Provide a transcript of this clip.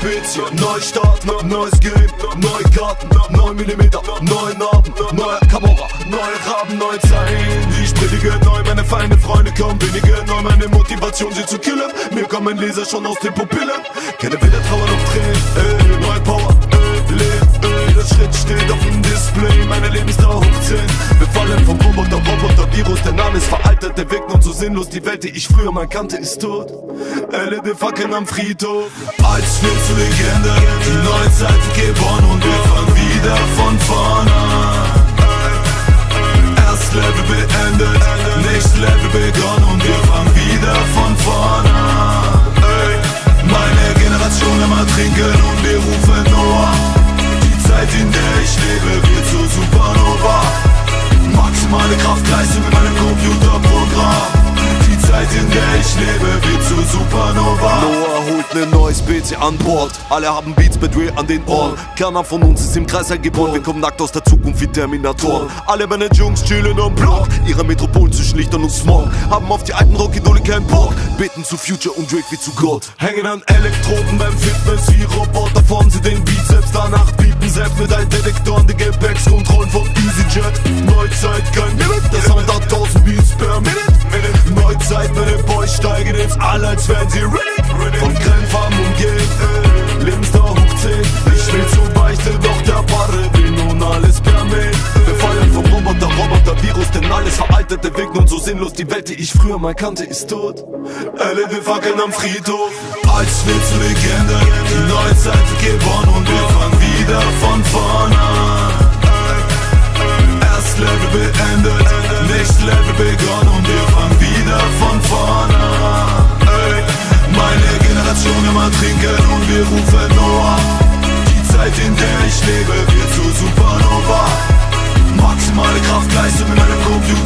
Spezie Neustart, neues Game, neue Karten 9 mm, neue Narben, neue Kamera Neue Raben, neue Zeilen. Ich predige neu, meine Feinde, Freunde kommen wenige Neu. Meine Motivation, sie zu killen. Mir kommen Leser schon aus den Pupillen. Kenne weder Trauer noch Tränen, ey, neue Power, ey, Leben, ey. Das Schritt steht auf dem Display, sinnlos, die Welt, die ich früher mal kannte, ist tot. LED-Fackeln am Friedhof. Als wir zur Legende, die neue Zeit geboren Und wir fangen wieder von vorne. An Erst Level beendet, nicht Level begonnen Und wir fangen wieder von vorne. An Meine Generation immer trinken und wir rufen Supernova Noah holt ne neues BC an Bord. Alle haben Beats mit Dre an den Ohren. Keiner von uns ist im Kreis geboren Wir kommen nackt aus der Zukunft wie Terminatoren Alle meine Jungs chillen am Block. Ihre Metropolen zwischen Lichtern und Smog. Haben auf die alten Rockidole keinen Bock. Beten zu Future und Drake wie zu Gott. Hängen an Elektroden beim Fitness wie Roboter Formen sie den Bizeps Danach bieten selbst mit allen Detektoren Die Gepäckskontrollen von EasyJet Neuzeit kein Limit steigen ins All als wären sie ready Von Grellfarben umgeben Lebensdauer hoch 10 Ich will zur Beichte doch der Barre will nun alles per Wir feiern vom Roboter, Roboter, Virus Denn alles veraltet, der Weg nun so sinnlos. Die Welt, die ich früher mal kannte, ist tot. LED-Fackeln am Friedhof. Als wir zur Legende Die neue Zeit geboren Und wir wir rufen Noah. Die Zeit, in der ich lebe, wird zur Supernova. Maximale Kraftleistung in meinem Computer.